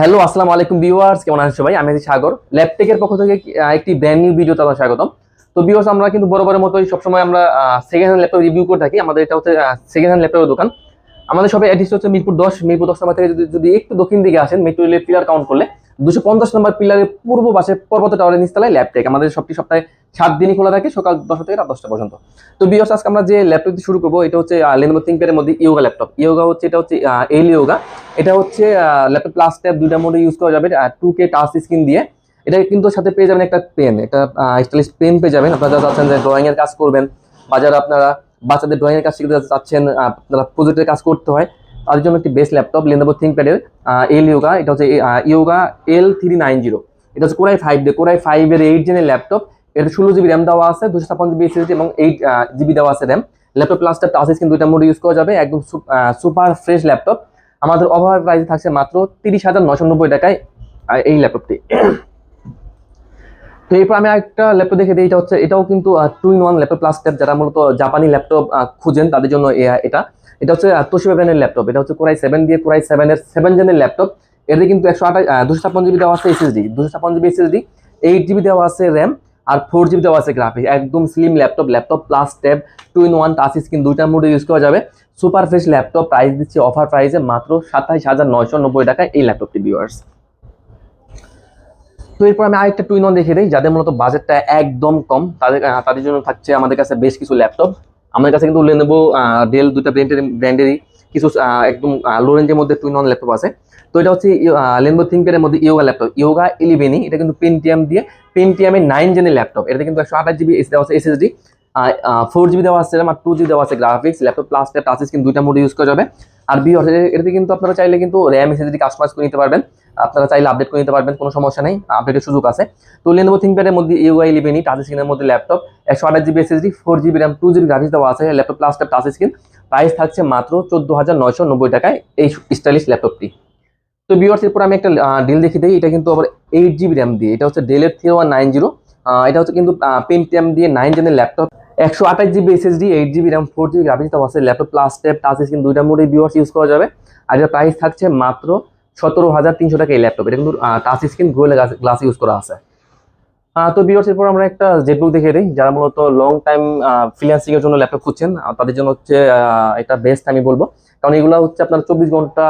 Hello, আসসালামু আলাইকুম viewers, কেমন আছেন সবাই? আমি আছি সাগর ল্যাপটেকের পক্ষ থেকে একটি ব্র্যান্ড নিউ ভিডিও তাদের স্বাগতম। তো ভিউয়ার্স, আমরা কিন্তু বরাবরের মতোই সবসময় আমরা সেকেন্ড হ্যান্ড ল্যাপটপ রিভিউ করে থাকি। আমাদের এটা হচ্ছে সেকেন্ড হ্যান্ড ল্যাপটপের দোকান। আমাদের সবাই অ্যাড্রেস হচ্ছে মিরপুর দশ মিরপুর দশ নম্বর থেকে যদি যদি একটু দক্ষিণ দিকে আসেন মেট্রো রেলের পিলার কাউন্ট করলে, দুশো পঞ্চাশ নম্বর পিলারের পূর্ব পাশে পর্বত টাওয়ারের নিচতলায় ল্যাপটেক আমাদের সবটি সপ্তাহে সাত দিনই খোলা থাকে, সকাল দশটা থেকে রাত দশটা পর্যন্ত। তো বিয়স আজকে আমরা যে ল্যাপটপ শুরু করব, এটা হচ্ছে লেনোভো থিঙ্কপ্যাডের মধ্যে ইয়োগা ল্যাপটপ ইয়োগা হচ্ছে, এটা হচ্ছে এল ইয়োগা এটা হচ্ছে ল্যাপটপ প্লাস ট্যাব দুইটা মোডে ইউজ করা যাবে টু কে টাচ স্ক্রিন দিয়ে। এটা কিন্তু সাথে পেয়ে যাবেন একটা পেন একটা স্টাইলিশ পেন পেয়ে যাবেন। আপনারা যারা চাচ্ছেন যে ড্রয়িং এর কাজ করবেন, বা যারা আপনারা বাচ্চাদের ড্রয়িং এর কাজ শিখতে চাচ্ছেন আপনারা প্রজেক্টের কাজ করতে হয়, তাদের জন্য একটি বেস্ট ল্যাপটপ লেনোভো থিঙ্কপ্যাডের এল ইয়োগা এটা হচ্ছে Yoga L three nine zero এটা হচ্ছে core i five D core i five এর এইট জেনের ল্যাপটপ এটা ষোলো জিবি র্যাম দেওয়া আছে, দুশো ছাপ্পান্ন জিবি এসএসডি এবং এইট জিবি দেওয়া আছে র্যাম ল্যাপটপ প্লাসটা টাচ স্ক্রিন দুইটা মোড ইউজ করা যাবে, একদম সুপার ফ্রেশ ল্যাপটপ আমাদের ওভার প্রাইস থাকছে মাত্র তিরিশ হাজার নশো নব্বই টাকায় এই ল্যাপটপটি তো এরপর আমি একটা ল্যাপটপ দেখে দিই, এটা হচ্ছে, এটাও কিন্তু two in one laptop plus tab যারা মূলত জাপানি ল্যাপটপ খুঁজেন, তাদের জন্য এটা। এটা হচ্ছে তোশিবা ব্র্যান্ডের ল্যাপটপ এটা হচ্ছে কোরাই সেভেন দিয়ে কোরাই সেভেনের সেভেন জেনের ল্যাপটপ এতে কিন্তু একশো আঠাশ দুশো ছাপ্পান্ন জিবি দেওয়া আছে এসএসডি দুশো ছাপ্পান্ন জিবি এসএসডি এইট জিবি দেওয়া আছে র্যাম আর ফোর জিবি দেওয়া আছে গ্রাফিক একদম slim laptop laptop plus tab two in one touch screen দুইটার মোডে ইউজ করা যাবে। সুপার ফ্রেশ ল্যাপটপ প্রাইস দিচ্ছে, অফার প্রাইসে মাত্র সাতাইশ হাজার নয়শো নব্বই টাকায় এই ল্যাপটপটি ভিউয়ার্স তো এরপর আমি আরেকটা টুইন অন দেখে দিই, যাদের মূলত বাজেটটা একদম কম, তাদের তাদের জন্য থাকছে আমাদের কাছে বেশ কিছু ল্যাপটপ। আমাদের কাছে কিন্তু লেনেবো ডেল দুটা ব্র্যান্ডের ব্র্যান্ডেরই কিছু একদম লো রেঞ্জের মধ্যে টুইন অন ল্যাপটপ আছে। তো এটা হচ্ছে লেনবো থিঙ্কের মধ্যে ইয়োগা ল্যাপটপ ইয়োগা ইলেভেনই এটা কিন্তু পেন্টিএম দিয়ে পেন্টিএমের নাইন জেনের ল্যাপটপ। এটা কিন্তু একশো আঠাশ জিবি দেওয়া আছে এসএসডি ফোর জিবি দেওয়া আছে, আর টু জিবি দেওয়া আছে graphics laptop plus touch screen দুইটা মোড ইউজ করা যাবে। আর বি এটাতে কিন্তু আপনারা চাইলে কিন্তু র্যাম এসএসডি কাস্টমাইজ করে নিতে পারবেন, আপনারা চাইলে আপডেট করে নিতে পারবেন, কোনো সমস্যা নেই আপডেটের সুযোগ আছে। তো লেনোভো থিঙ্কপ্যাডের মধ্যে ইউআই ইলেভেনই টাচ স্ক্রিনের মধ্যে ল্যাপটপ একশো আঠাশ GB SSD four GB RAM two GB graphics দেওয়া আছে laptop plus touch screen price থাকছে মাত্র চোদ্দ হাজার নয়শো নব্বই টাকায় এই স্টাইলিশ ল্যাপটপটি তো বিওয়ার্স এরপর আমি একটা ডিল দেখি দিই, এটা কিন্তু আবার এইট জিবি র্যাম দিয়ে, এটা হচ্ছে ডেলের থ্রি ওয়ান নাইন জিরো এটা হচ্ছে কিন্তু পেন্টিএম দিয়ে নাইন জেনের ল্যাপটপ একশো আঠাশ GB SSD eight GB RAM four GB graphics আছে laptop plus tab touch screen দুইটা মোডে বিওয়ার্স ইউজ করা যাবে। আর এটার প্রাইস থাকছে মাত্র সতেরো হাজার তিনশো টাকা এই ল্যাপটপ এটা কিন্তু touch screen Gorilla glass use করা আছে। তো বিয়ার্স এরপর আমরা একটা জেটবুক দেখে দিই, যারা মূলত লং টাইম ফ্রিল্যান্সিং এর জন্য ল্যাপটপ খুঁজছেন তাদের জন্য হচ্ছে এটা বেস্ট আমি বলব। কারণ এগুলো হচ্ছে আপনার চব্বিশ ঘণ্টা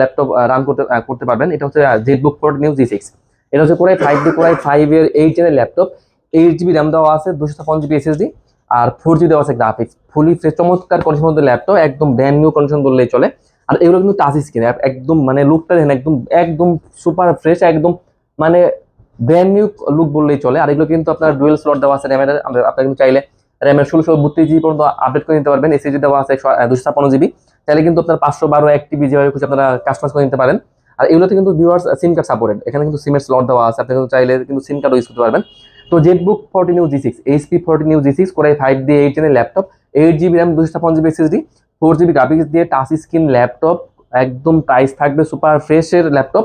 ল্যাপটপ রান করতে করতে পারবেন। এটা হচ্ছে ZBook four new G six এটা হচ্ছে core i five D core i five এর এইট জেনের ল্যাপটপ এইট জিবি র্যাম দেওয়া আছে, দুশো ছাপ্পান্ন জিবি এসএসডি আর ফোর জি দেওয়া আছে গ্রাফিক্স ফুলি ফ্রেশ চমৎকার কন্ডিশন মধ্যে ল্যাপটপ একদম ব্র্যান্ড নিউ কন্ডিশন বললেই চলে। আর এগুলো কিন্তু টাচ স্ক্রিন অ্যাপ একদম মানে লুকটা দেখেন, একদম একদম সুপার ফ্রেশ একদম মানে ব্র্যান্ড নিউ লুক বললেই চলে। আর এগুলো কিন্তু আপনার ডুয়েল স্লট দেওয়া আছে র্যামের আপনার কিন্তু চাইলে র্যামের ষোলোশো বত্রিশ জিবি পর্যন্ত আপডেট করে নিতে পারবেন। এসএসডি দেওয়া আছে দুশো ছাপ্পান্ন জিবি তাহলে কিন্তু আপনার পাঁচশো বারো এক টিবি যেভাবে খুশি আপনারা কাস্টমাইজ করে নিতে পারেন। আর এগুলোতে কিন্তু ভিউয়ার্স সিম কার্ড সাপোর্টেড এখানে কিন্তু সিমের স্লট দেওয়া আছে, আপনি কিন্তু চাইলে কিন্তু সিম কার্ডও ইউজ করতে পারবেন। তো ZBook forty new G six HP forty new G six core i five দিয়ে এইট জেনের ল্যাপটপ এইট জিবি র্যাম দুশো ছাপ্পান্ন GB SSD four GB graphics দিয়ে টাচ স্ক্রিন ল্যাপটপ একদম প্রাইস থাকবে সুপার ফ্রেশের ল্যাপটপ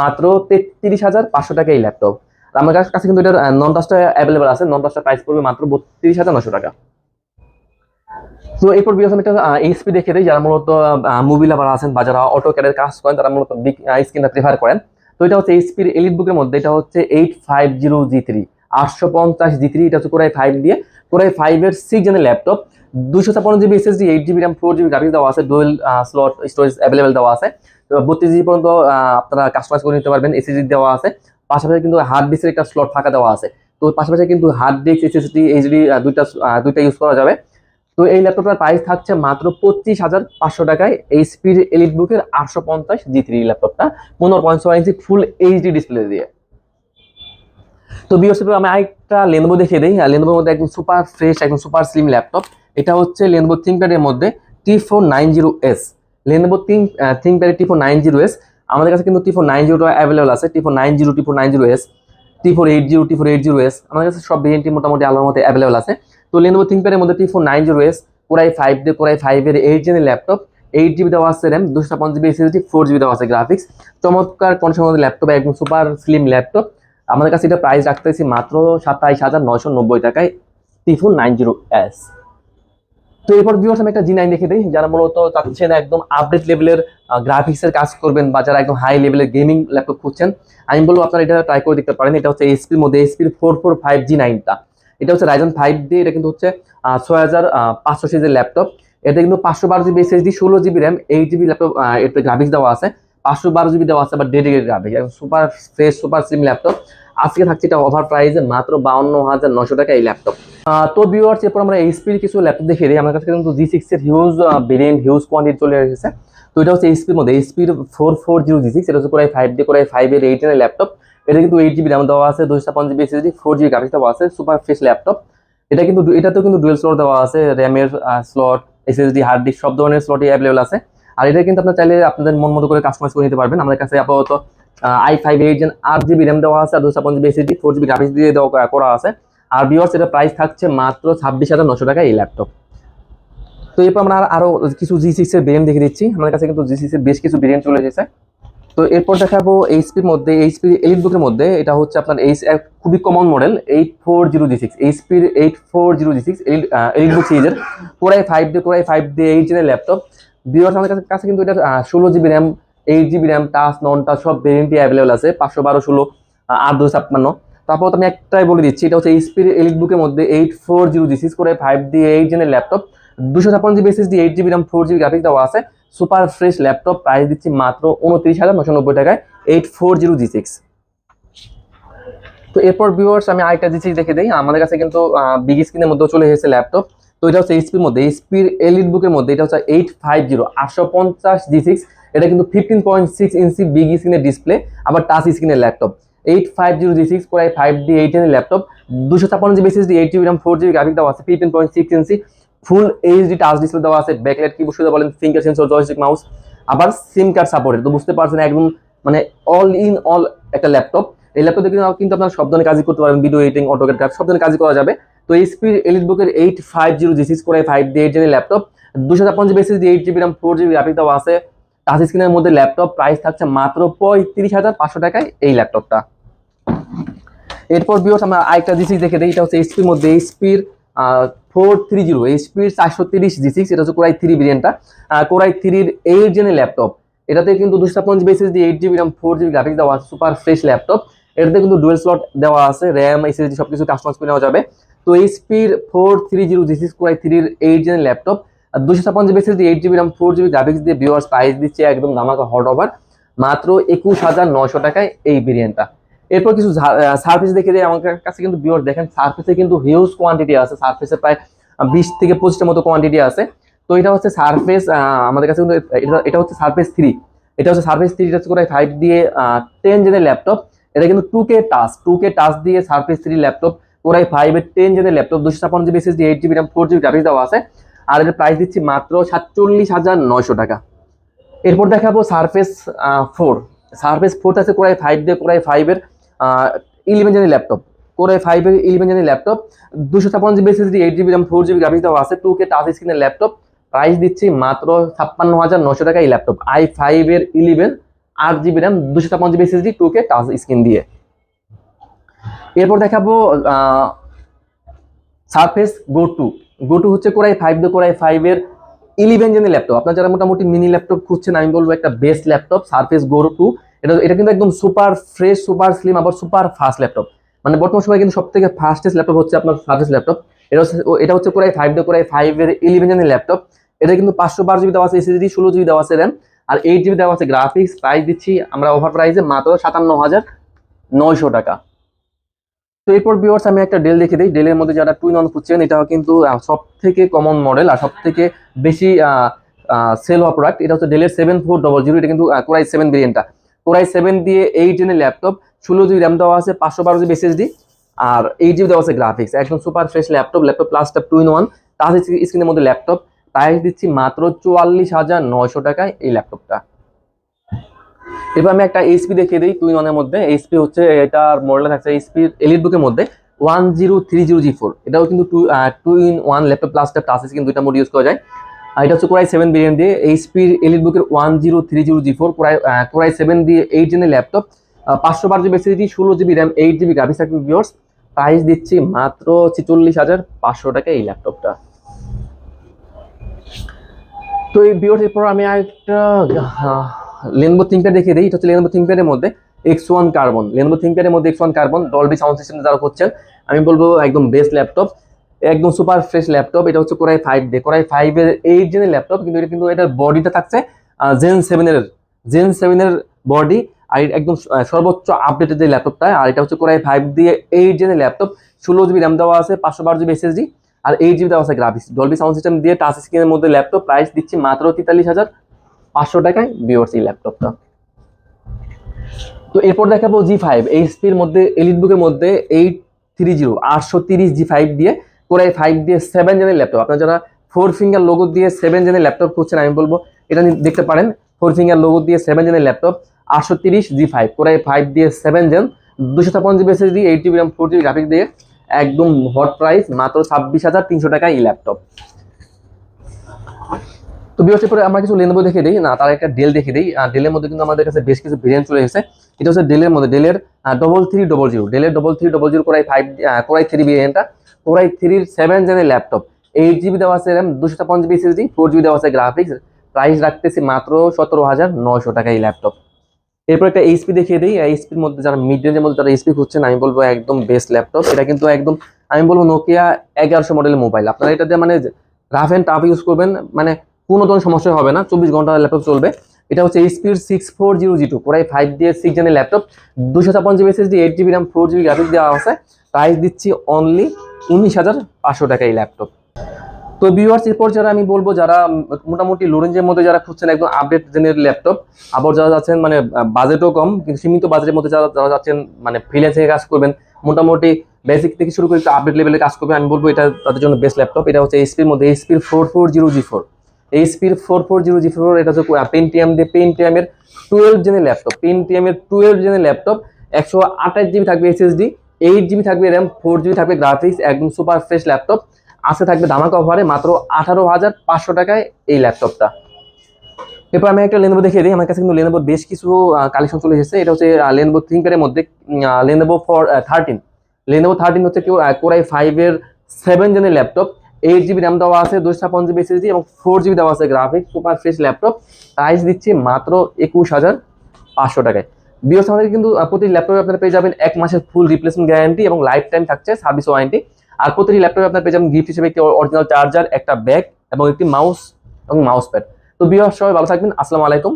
মাত্র তেত্রিশ হাজার পাঁচশো টাকা এই ল্যাপটপ আমার কাছে কিন্তু এটা নন টাচটা অ্যাভেলেবল আছে নন টাচটা প্রাইস পড়বে মাত্র বত্রিশ হাজার নশো টাকা। তো এরপর আমি একটা এইচপি দেখে দিই, যারা মূলত মুভি লাভার আছেন বা যারা অটো ক্যাডের কাজ করেন, তারা মূলত স্ক্রিনটা প্রিফার করেন। তো এটা হচ্ছে এইচপির এলিট বুকের মধ্যে, এটা হচ্ছে eight five zero G three আটশো পঞ্চাশ জি থ্রি এটা হচ্ছে কোরাই ফাইভ দিয়ে। কোরাই ফাইভের সিক্স জেনের ল্যাপটপ দুশো ছাপ্পান্ন GB SSD eight GB RAM four GB graphics দেওয়া আছে ডুয়েল স্লট স্টোরেজ অ্যাভেলেবেল দেওয়া আছে। তো বত্রিশ জিবি পর্যন্ত আপনারা কাস্টমাইজ করে নিতে পারবেন এসএসডি দেওয়া আছে। পাশাপাশি কিন্তু হার্ড ডিস্কের একটা স্লট ফাঁকা দেওয়া আছে। তো পাশাপাশি কিন্তু হার্ড ডিস্ক এসএসডি এইচডি দুইটা দুইটা ইউজ করা যাবে। তো এই ল্যাপটপটার প্রাইস থাকছে মাত্র পঁচিশ হাজার পাঁচশো টাকায়। এইচপির এলিট বুকের আটশো পঞ্চাশ জি থ্রি ল্যাপটপটা পনেরো ছয় ইঞ্চি ফুল এইচডি ডিসপ্লে দিয়ে। তো বিওসি আমি আরেকটা লেনবো দেখিয়ে দিই। আর লেনবোর মধ্যে একদম সুপার ফ্রেশ একদম সুপার স্লিম ল্যাপটপ এটা হচ্ছে লেনবো থিঙ্কপ্যাডের মধ্যে T four nine zero S Lenovo think থিঙ্কপ্যাডের T four nine zero S আমাদের কাছে কিন্তু টি ফোর নাইন জিরোটা অ্যাভেলেবল আছে। T four nine zero T four nine zero S T four eight zero T four eight zero S আমাদের কাছে সব ভেরিয়েন্টই মোটামুটি আলাদার মধ্যে অ্যাভেলেবল আছে। তো লেনোভো থিঙ্কপ্যাডের মধ্যে T four nine zero S core i five D core i ফাইভের এইট জেনের ল্যাপটপ এইট জিবি দেওয়া আছে র্যাম দুশো ছাপ্পান্ন জিবি এসএসডি ফোর জিবি দেওয়া আছে গ্রাফিক্স চমৎকার কন্ডিশনের মধ্যে ল্যাপটপ একদম সুপার স্লিম ল্যাপটপ আমাদের কাছে এটা প্রাইস রাখতেছি মাত্র সাতাইশ হাজার নয়শো নব্বই টাকায় T four nine zero S তো এরপর ভিউয়ার্স আমি একটা জি নাইন দেখে দিই, যারা মূলত চাচ্ছেন একদম আপডেট লেভেলের গ্রাফিক্সের কাজ করবেন বা যারা একদম হাই লেভেলের গেমিং ল্যাপটপ খুঁজছেন, আমি বলব আপনারা এটা ট্রাই করে দেখতে পারেন। এটা হচ্ছে এসপির মধ্যে এসপির ফোর ফোর ফাইভ জি নাইনটা এটা হচ্ছে রাইজন ফাইভ ডি এটা কিন্তু হচ্ছে ছয় হাজার পাঁচশো সিরিজের ল্যাপটপ এটা কিন্তু পাঁচশো বারো জিবি এসএসডি ষোলো GB RAM eight GB laptop এতে গ্রাফিক্স দেওয়া আছে। পাঁচশো বারো জিবি দেওয়া আছে বা dedicated graphics super fresh super slim laptop আজকে থাকছে এটা ওভার প্রাইসে মাত্র বাউন্ন হাজার নশো টাকা এই ল্যাপটপ তো ভিউয়ার্স এরপর আমরা এইচপির কিছু ল্যাপটপ দেখে দিই। আমার কাছে কিন্তু জি সিক্স এর হিউজ ভেরিয়েন্ট হিউজ কোয়ান্টিটি চলে এসেছে। তো এটা হচ্ছে এইচপির মধ্যে এইচপির four four zero G six এটা হচ্ছে প্রায় ফাইভ ডি করে ফাইভ এর এইট এর ল্যাপটপ এটা কিন্তু এইট জিবি র্যাম দেওয়া আছে দুশো ছাপ্পান্ন GB SSD four GB graphics দেওয়া আছে সুপার ফ্রেশ ল্যাপটপ এটা কিন্তু এটাতেও কিন্তু ডুয়েল স্লট দেওয়া আছে র্যামের স্লট এসএসডি হার্ড ডিস্ক সব ধরনের স্লটই অ্যাভেলেবল আছে। আর এটা কিন্তু আপনার চাইলে আপনাদের মন মতো করে কাস্টমাইজ করে নিতে পারবেন। আমাদের কাছে আপাতত আই ফাইভ এইট জেন আট জিবি র্যাম দেওয়া আছে আর দুশো GB SSD four GB graphics দিয়ে দেওয়া করা আছে। আর বিওয়ার্স এটা প্রাইস থাকছে মাত্র ছাব্বিশ হাজার নশো টাকা এই ল্যাপটপ তো এরপর আমরা আরও কিছু জি সিক্সের ভেরিয়েন্ট দেখে দিচ্ছি। আমাদের কাছে কিন্তু জি সিক্স এর বেশ কিছু ভেরিয়েন্ট চলে এসেছে। তো এরপর দেখাবো এইচপির মধ্যে এইচপির এইট বুকের মধ্যে, এটা হচ্ছে আপনার এইচ খুবই common model eight four zero G six এইচপির eight four zero G six elite book সিরিজের core i five D core i five D eight জেনের laptop viewers আমাদের কাছে কাছে কিন্তু এটা ষোলো GB RAM eight GB RAM touch non touch সব ভেরিয়েন্টই available আছে, পাঁচশো বারো, ষোলো আট দুশো ছাপ্পান্ন। তারপর আমি একটাই বলে দিচ্ছি, এটা হচ্ছে এইচপির এলিট বুকের মধ্যে eight four zero G six করে ফাইভ ডি এইট জেনের ল্যাপটপ দুশো ছাপ্পান্ন GB SSD eight GB RAM four GB graphics দেওয়া আছে। সুপার ফ্রেশ ল্যাপটপ প্রাইস দিচ্ছি মাত্র উনত্রিশ হাজার নশো নব্বই টাকায় eight four zero G six তো এরপর ভিউয়ার্স আমি আরেকটা জি সিক্স দেখে দিই, আমাদের কাছে কিন্তু বিগ স্ক্রিনের মধ্যেও চলে এসেছে ল্যাপটপ তো এটা হচ্ছে এইচপির মধ্যে এইচপির এলিট বুকের মধ্যে, এটা হচ্ছে এইট ফাইভ জিরো আটশো পঞ্চাশ জি সিক্স এটা কিন্তু fifteen point six inch big স্ক্রিনের ডিসপ্লে আবার টাচ স্ক্রিনের laptop eight five zero G six core i five D eight এর ল্যাপটপ দুশো ছাপ্পান্ন GB SSD eight GB RAM four GB graphic দেওয়া আছে fifteen point six inch full HD touch display দেওয়া আছে ব্যাকলাইট কি বসে বলেন ফিঙ্গার সেন্সর জয়স্টিক মাউস আবার সিম কার্ড সাপোর্টেড তো বুঝতে পারছেন, একদম মানে অল ইন অল একটা ল্যাপটপ এই ল্যাপটপে কিন্তু কিন্তু আপনার সব ধরনের কাজই করতে পারবেন ভিডিও এডিটিং অটোকেট কাজ সব ধরনের কাজই করা যাবে। তো এইচপি এলিট বুকের eight five zero G six করে ফাইভ ডি এইট জেনের ল্যাপটপ দুশো ছাপ্পান্ন GB SSD eight GB RAM four GB graphic দেওয়া আছে। টাচ স্ক্রিনের মধ্যে ল্যাপটপ প্রাইস থাকছে মাত্র পঁয়ত্রিশ হাজার পাঁচশো টাকায় এই ল্যাপটপটা এরপর বিওস আমরা আরেকটা জি সিক্স দেখে দিই, এটা হচ্ছে এইচপির মধ্যে এইচপির ফোর থ্রি জিরো এইচপির চারশো তিরিশ জি সিক্স এটা হচ্ছে কোরাই থ্রি ভেরিয়েন্টটা কোরাই থ্রির এইট জেনের ল্যাপটপ এটাতে কিন্তু দুশো ছাপ্পান্ন GB SSD eight GB RAM four GB graphics দেওয়া আছে সুপার ফ্রেশ ল্যাপটপ এটাতে কিন্তু ডুয়েল স্লট দেওয়া আছে র্যাম এসএসডি সব কিছু কাস্টমাইজ করে নেওয়া যাবে। তো এইচপির four three zero G six core i থ্রির এইট জেনের ল্যাপটপ আর দুশো ছাপ্পান্ন GB SSD eight GB RAM four GB graphics দিয়ে ভিউয়ার্স প্রাইস দিচ্ছে একদম ধামাকা হট ওভার মাত্র একুশ হাজার নশো টাকায় এই ভেরিয়েন্টটা এরপর কিছু সার্ফেস দেখে দিয়ে আমার কাছে কিন্তু ভিউয়ার্স দেখেন সার্ফেসে কিন্তু হিউজ কোয়ান্টিটি আছে সার্ফেসে প্রায় বিশ থেকে পঁচিশটার মতো কোয়ান্টিটি আছে। তো এটা হচ্ছে সার্ফেস আমাদের কাছে কিন্তু এটা হচ্ছে সার্ফেস থ্রি এটা হচ্ছে সার্ফেস থ্রি এটা হচ্ছে করে ফাইভ দিয়ে টেন জেনের ল্যাপটপ এটা কিন্তু two K touch two K touch দিয়ে সার্ফেস থ্রি ল্যাপটপ ওরাই ফাইভ এর টেন জেনের ল্যাপটপ দুশো ছাপ্পান্ন GB SSD eight GB RAM four GB graphics দেওয়া আছে। আর এর প্রাইস দিচ্ছি মাত্র সাতচল্লিশ হাজার নয়শো টাকা। এরপর দেখাবো সার্ফেস ফোর সার্ফেস ফোর আছে কোরাই ফাইভ দিয়ে কোরাই ফাইভের ইলেভেন জেনের ল্যাপটপ কোরাই ফাইভের ইলেভেন জেনের ল্যাপটপ দুশো ছাপ্পান্ন GB SSD eight GB RAM four GB graphics দেওয়া আছে টু কে টাচ স্ক্রিনের ল্যাপটপ প্রাইস দিচ্ছি মাত্র ছাপ্পান্ন হাজার নশো টাকা এই ল্যাপটপ আই ফাইভের ইলেভেন আট জিবি র্যাম দুশো ছাপ্পান্ন GB SSD two K touch screen দিয়ে। এরপর দেখাবো surface go two go two হচ্ছে কোরাই ফাইভ দিয়ে কোরাই ফাইভের ইলেভেন জেনের ল্যাপটপ আপনার যারা মোটামুটি মিনি ল্যাপটপ খুঁজছেন, আমি বলব একটা best laptop surface go two এটা এটা কিন্তু একদম সুপার ফ্রেশ সুপার স্লিম আবার সুপার ফাস্ট ল্যাপটপ মানে বর্তমান সময় কিন্তু সব থেকে ফাস্টেস্ট ল্যাপটপ হচ্ছে আপনার সার্ফেস ল্যাপটপ এটা হচ্ছে এটা হচ্ছে কোরাই ফাইভ দিয়ে কোরাই ফাইভের ইলেভেন জেনের ল্যাপটপ এটা কিন্তু পাঁচশো বারো জিবি দেওয়া আছে এসএসডি ষোলো জিবি দেওয়া আছে র্যাম আর এইট জিবি দেওয়া আছে গ্রাফিক্স প্রাইস দিচ্ছি আমরা ওভার প্রাইসে মাত্র সাতান্ন হাজার নয়শো টাকা। তো এরপর বিওর্স আমি একটা ডেল দেখে দিই। ডেলের মধ্যে যারা টুইন অন খুঁজছেন এটা কিন্তু সব থেকে কমন মডেল আর সব থেকে বেশি সেল হওয়া প্রোডাক্ট এটা হচ্ছে ডেলের সেভেন ফোর ডবল জিরো এটা কিন্তু কোরাই সেভেন ভেরিয়েন্টটা কোরাই সেভেন দিয়ে এইট জেনের ল্যাপটপ ষোলো জিবি র্যাম দেওয়া আছে, পাঁচশো বারো জিবি এসএসডি আর এইট জিবি দেওয়া আছে গ্রাফিক্স একদম সুপার ফ্রেশ ল্যাপটপ ল্যাপটপ প্লাসটা টু ইন ওয়ান টাচ স্ক্রিনের মধ্যে ল্যাপটপ প্রাইস দিচ্ছি মাত্র চুয়াল্লিশ হাজার নয়শো টাকায় এই ল্যাপটপটা এবার আমি একটা এইচপি দেখিয়ে দিই টু ওয়ানের মধ্যে। এইচপি হচ্ছে এটার মডেল থাকছে এইচপি এলিট বুকের মধ্যে। One zero three zero G four এটাও কিন্তু two two in one laptop প্লাসটা টাচ স্ক্রিন দুইটা মোড ইউজ করা যায়। আর এটা হচ্ছে কোরাই সেভেন ভেরিয়েন্ট দিয়ে এইচপির এলিট বুকের one zero three zero G four core i core i seven দিয়ে এইট জেনের ল্যাপটপ পাঁচশো বারো জিবি এসএসডি ষোলো GB RAM eight GB graphics থাকবে ভিওর্স প্রাইস দিচ্ছি মাত্র ছেচল্লিশ হাজার পাঁচশো টাকা এই ল্যাপটপটা তো এই বিওর এরপর আমি আরেকটা লেনবো থিঙ্কপ্যাড দেখিয়ে দিই। এটা হচ্ছে লেনবো থিঙ্কপ্যাডের মধ্যে এক্স ওয়ান কার্বন লেনবো থিঙ্কপ্যাডের মধ্যে X one carbon Dolby sound system যারা করছেন আমি বলব একদম বেস্ট ল্যাপটপ একদম সুপার ফ্রেশ ল্যাপটপ এটা হচ্ছে কোরাই ফাইভ ডে কোরাই ফাইভের এইট জেনের ল্যাপটপ কিন্তু এটা কিন্তু এটার বডিতে থাকছে জেন সেভেনের জেন সেভেনের বডি আর একদম সর্বোচ্চ আপডেটেড যে ল্যাপটপটা আর এটা হচ্ছে কোরাই ফাইভ দিয়ে এইট জেনের ল্যাপটপ ষোলো জিবি র্যাম দেওয়া আছে, পাঁচশো বারো জিবি এসএসডি আর এইট জিবি দেওয়া আছে গ্রাফিক্স ডলবি সাউন্ড সিস্টেম দিয়ে টাচ স্ক্রিনের মধ্যে ল্যাপটপ প্রাইস দিচ্ছি মাত্র তেতাল্লিশ হাজার। পাঁচশো টাকায় বিওর্স এই ল্যাপটপটা তো এরপর দেখাবো জি ফাইভ এইচপির মধ্যে এলিট বুকের মধ্যে এইট থ্রি জিরো আটশো তিরিশ জি ফাইভ দিয়ে কোরাই ফাইভ দিয়ে সেভেন জেনের ল্যাপটপ আপনারা যারা ফোর ফিঙ্গার লোগো দিয়ে সেভেন জেনের ল্যাপটপ খুঁজছেন, আমি বলব, এটা দেখতে পারেন ফোর ফিঙ্গার লোগো দিয়ে সেভেন জেনের ল্যাপটপ আটশো তিরিশ G five core i five দিয়ে সেভেন জেন দুশো ছাপ্পান্ন GB SSD eight GB RAM four GB graphic দিয়ে, একদম হট প্রাইস মাত্র ছাব্বিশ হাজার তিনশো টাকা এই ল্যাপটপ তো বিরতির পরে আমরা কিছু লেনবো দেখে দিই। না, তার একটা ডেল দেখে দিই। ডেলের মধ্যে কিন্তু আমাদের কাছে বেশ কিছু ভেরিয়েন্ট চলে এসেছে। এটা হচ্ছে ডেলের মধ্যে ডেলের ডবল থ্রি ডবল জিরো ডেলের double three double zero core i five core i three ভেরিয়েন্টটা core i থ্রির সেভেন জেনের ল্যাপটপ এইট জিবি দেওয়া আছে র্যাম দুশো জিবি ফোর জিবি দেওয়া আছে গ্রাফিক্স প্রাইস রাখতেছি মাত্র সতেরো হাজার নয়শো টাকা এই ল্যাপটপ এরপর একটা এইচপি দেখিয়ে দিই। এইচপির মধ্যে যারা মিড রেঞ্জের মধ্যে যারা এইচপি খুঁজছেন, আমি বলব একদম বেস্ট ল্যাপটপ এটা কিন্তু একদম, আমি বলব নোকিয়া এগারোশো মডেলের মোবাইল আপনারা এটা দিয়ে মানে রাফ অ্যান্ড টাফ ইউজ করবেন। মানে কোনো ধরনের সমস্যা হবে না, চব্বিশ ঘণ্টা ল্যাপটপ চলবে। এটা হচ্ছে এইচপির six four zero G two core i five দিয়ে সিক্স জেনের ল্যাপটপ। দুশো ছাপ্পান্ন GB SSD eight GB RAM four GB graphics দেওয়া আছে। প্রাইস দিচ্ছি অনলি উনিশ হাজার পাঁচশো টাকা এই ল্যাপটপ। তো ভিউয়ার্স এরপর যারা আমি বলব, যারা মোটামুটি লোরেঞ্জের মধ্যে যারা খুঁজছেন, একদম আপডেট জেনের ল্যাপটপ, আবার যারা যাচ্ছেন মানে বাজেটও কম, কিন্তু সীমিত বাজেটের মধ্যে যারা যারা যাচ্ছেন মানে ফ্রিল্যান্সিং কাজ করবেন, মোটামুটি বেসিক থেকে শুরু করে একটু আপডেট লেভেলে কাজ করবে আমি বলব এটা তাদের জন্য বেস্ট ল্যাপটপ। এটা হচ্ছে এইচপির মধ্যে এইচপির four four zero G four এইচপির four four zero G four এটা হচ্ছে পেন্টিএম দিয়ে পেন্টিএমের টুয়েলভ জেনের ল্যাপটপ পেন্টিএমের টুয়েলভ জেনের ল্যাপটপ একশো আঠাশ জিবি থাকবে এসএসডি এইট জিবি থাকবে র্যাম ফোর জিবি থাকবে গ্রাফিক্স একদম সুপার ফ্রেশ ল্যাপটপ আসে থাকবে ধামাকা অফারে মাত্র আঠারো হাজার পাঁচশো টাকায় এই ল্যাপটপটা এরপর আমি একটা লেনোভো দেখিয়ে দিই, আমার কাছে কিন্তু লেনোভোর বেশ কিছু কালেকশন চলে এসেছে। এটা হচ্ছে লেনোভো থিঙ্কারের মধ্যে Lenovo for thirteen Lenovo thirteen হচ্ছে কেউ কোরাই ফাইভের সেভেন জেনের ল্যাপটপ এইট জিবি র্যাম দেওয়া আছে দুশো ছাপ্পান্ন জিবি এসএসডি এবং ফোর জিবি দেওয়া আছে graphic super fresh laptop price দিচ্ছি মাত্র একুশ হাজার পাঁচশো টাকায়। বিওস আমাদের কিন্তু প্রতি ল্যাপটপে আপনারা পেয়ে যাবেন এক মাসের ফুল রিপ্লেসমেন্ট গ্যারান্টি এবং লাইফ টাইম থাকছে সার্ভিস ওয়ারেন্টি আর প্রতিটি ল্যাপটপে আপনারা পেয়ে যাবেন গিফট হিসেবে একটি অরিজিনাল চার্জার একটা ব্যাগ এবং একটি মাউস এবং মাউস প্যাড তো বিওস সবাই ভালো থাকবেন। আসসালামু আলাইকুম।